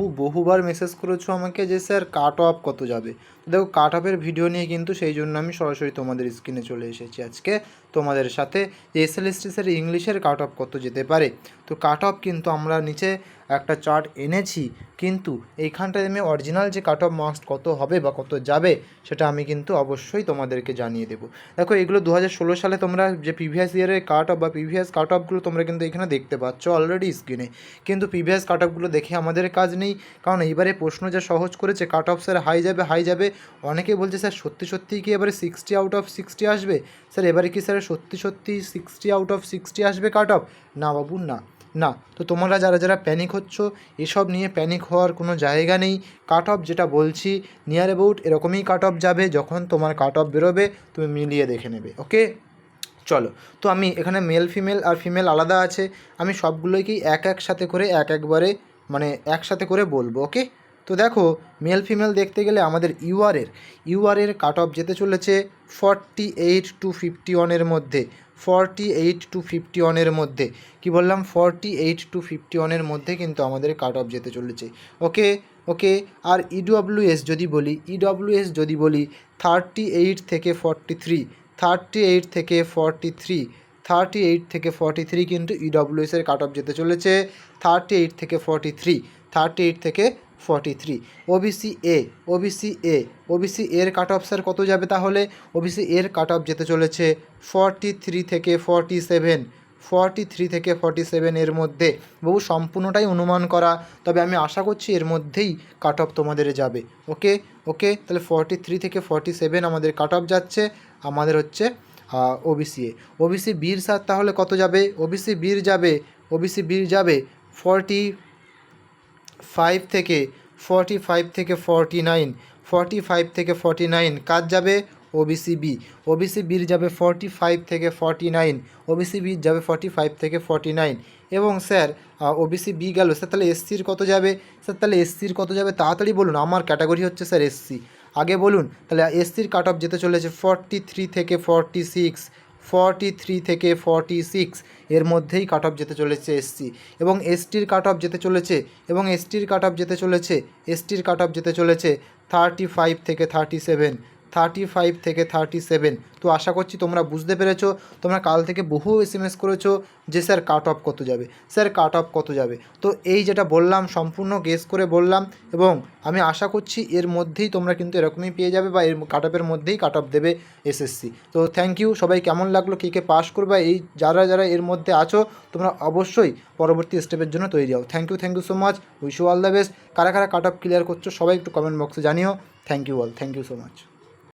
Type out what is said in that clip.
বহু বহুবার মেসেজ করেছ আমাকে যে, স্যার কাট অফ কত যাবে? দেখো কাট অফের ভিডিও নিয়ে কিন্তু সেই জন্য আমি সরাসরি তোমাদের স্ক্রিনে চলে এসেছি আজকে তোমাদের সাথে। যে এস এল এসটিসের ইংলিশের কাট অফ কত যেতে পারে? তো কাট অফ কিন্তু আমরা নিচে একটা চার্ট এনেছি, কিন্তু এইখানটায় আমি অরিজিনাল যে কাট অফ মার্কস কত হবে বা কত যাবে, সেটা আমি কিন্তু অবশ্যই তোমাদেরকে জানিয়ে দেবো। দেখো, এগুলো দু হাজার ষোলো সালে তোমরা যে প্রিভিয়াস ইয়ারের কাট অফ বা প্রিভিয়াস কাট অফগুলো তোমরা কিন্তু এখানে দেখতে পাচ্ছ অলরেডি স্ক্রিনে কিন্তু প্রিভিয়াস কাট অফগুলো দেখে আমাদের কাজ নেই, কারণ এইবারে প্রশ্ন যা সহজ করেছে কাট অফ স্যার হাই যাবে হাই যাবে অনেকেই বলছে স্যার সত্যি সত্যিই কি এবারে সিক্সটি আউট অফ সিক্সটি আসবে? স্যার এবারে কি স্যার সত্যি সত্যি সিক্সটি আউট অফ সিক্সটি আসবে কাট অফ না বাবু, না। না, তো তোমরা যারা যারা প্যানিক হচ্ছ, এসব নিয়ে প্যানিক হওয়ার কোনো জায়গা নেই। কাট অফ যেটা বলছি নিয়ার অ্যাবাউট এরকমই কাট অফ যাবে, যখন তোমার কাট অফ বেরোবে, তুমি মিলিয়ে দেখে নেবে ওকে চলো, তো আমি এখানে মেল ফিমেল আর ফিমেল আলাদা আছে। আমি সবগুলোকেই এক এক সাথে করে, এক একবারে মানে একসাথে করে বলব ওকে তো দেখো মেল ফিমেল দেখতে গেলে আমাদের ইউআরের ইউআরের কাট অফ যেতে চলেছে ফর্টি এইট টু ফিফটি ওয়ানের মধ্যে। ফর্টি এইট টু ফিফটি ওয়ানের মধ্যে। কি বললাম? ফর্টি এইট টু ফিফটি ওয়ানের মধ্যে কিন্তু আমাদের কাট অফ যেতে চলেছে। ওকে ওকে আর ইডব্লিউএস যদি বলি ইডব্লিউএস যদি বলি থার্টি এইট থেকে ফর্টি থ্রি থার্টি এইট থেকে ফর্টি থ্রি থার্টি এইট থেকে ফর্টি থ্রি কিন্তু ইডব্লিউএসের কাট অফ যেতে চলেছে। থার্টি এইট থেকে ফর্টি থ্রি থার্টি এইট থেকে forty three OBC A OBC A OBC এর কাট অফ স্যার কত যাবে তাহলে? ওবিসি এর কাট অফ যেতে চলেছে ফর্টি থ্রি থেকে ফর্টি সেভেন ফর্টি থ্রি থেকে ফর্টি সেভেন এর মধ্যে। বহু সম্পূর্ণটাই অনুমান করা, তবে আমি আশা করছি এর মধ্যেই কাট অফ তোমাদের যাবে। ওকে? ওকে? তাহলে ফর্টি থ্রি থেকে ফর্টি সেভেন আমাদের কাট অফ যাচ্ছে। আমাদের হচ্ছে ওবিসি এ ওবিসি বীর স্যার তাহলে কত যাবে? ওবিসি বীর যাবে ওবিসি বীর যাবে ফর্টি ফাইভ থেকে ফর্টি ফাইভ থেকে ফর্টি নাইন ফর্টি ফাইভ থেকে ফর্টি নাইন কাজ যাবে ওবিসি বি ওবিসি বির যাবে ফর্টি ফাইভ থেকে ফর্টি নাইন ওবিসি বি যাবে ফর্টি ফাইভ থেকে ফর্টি নাইন এবং স্যার ওবিসি বি গেল, স্যার, তাহলে এসসির কত যাবে? স্যার, তাহলে এসসির কত যাবে? তাড়াতাড়ি বলুন, আমার ক্যাটাগরি হচ্ছে স্যার এসসি আগে বলুন, তাহলে এসসির কাট অফ যেতে চলেছে ফর্টি থ্রি থেকে ফর্টি সিক্স ফর্টি থ্রি থেকে ফর্টি সিক্স এর মধ্যেই কাট অফ যেতে চলেছে এসসি এবং এসটির কাট অফ যেতে চলেছে এবং এসটির কাট অফ যেতে চলেছে এসটির কাট অফ যেতে চলেছে থার্টি ফাইভ থেকে থার্টি সেভেন থার্টি ফাইভ থেকে থার্টি সেভেন তো আশা করছি তোমরা বুঝতে পেরেছ, তোমরা কাল থেকে বহু এস এম এস করেছ যে স্যার কাট অফ কত যাবে, স্যার কাট অফ কত যাবে। তো এই যেটা বললাম, সম্পূর্ণ গেস করে বললাম এবং আমি আশা করছি এর মধ্যেই তোমরা কিন্তু এরকমই পেয়ে যাবে বা এর কাট অফের মধ্যেই কাট অফ দেবে এসএসসি তো থ্যাংক ইউ সবাই কেমন লাগল, কে কে পাস করবে এই যারা যারা এর মধ্যে আছো, তোমরা অবশ্যই পরবর্তী স্টেপের জন্য তৈরি হও। Thank you thank you so much wish you all the best কারা কারা কাট অফ ক্লিয়ার করছ, সবাই একটু কমেন্ট বক্সে জানিও। Thank you all thank you so much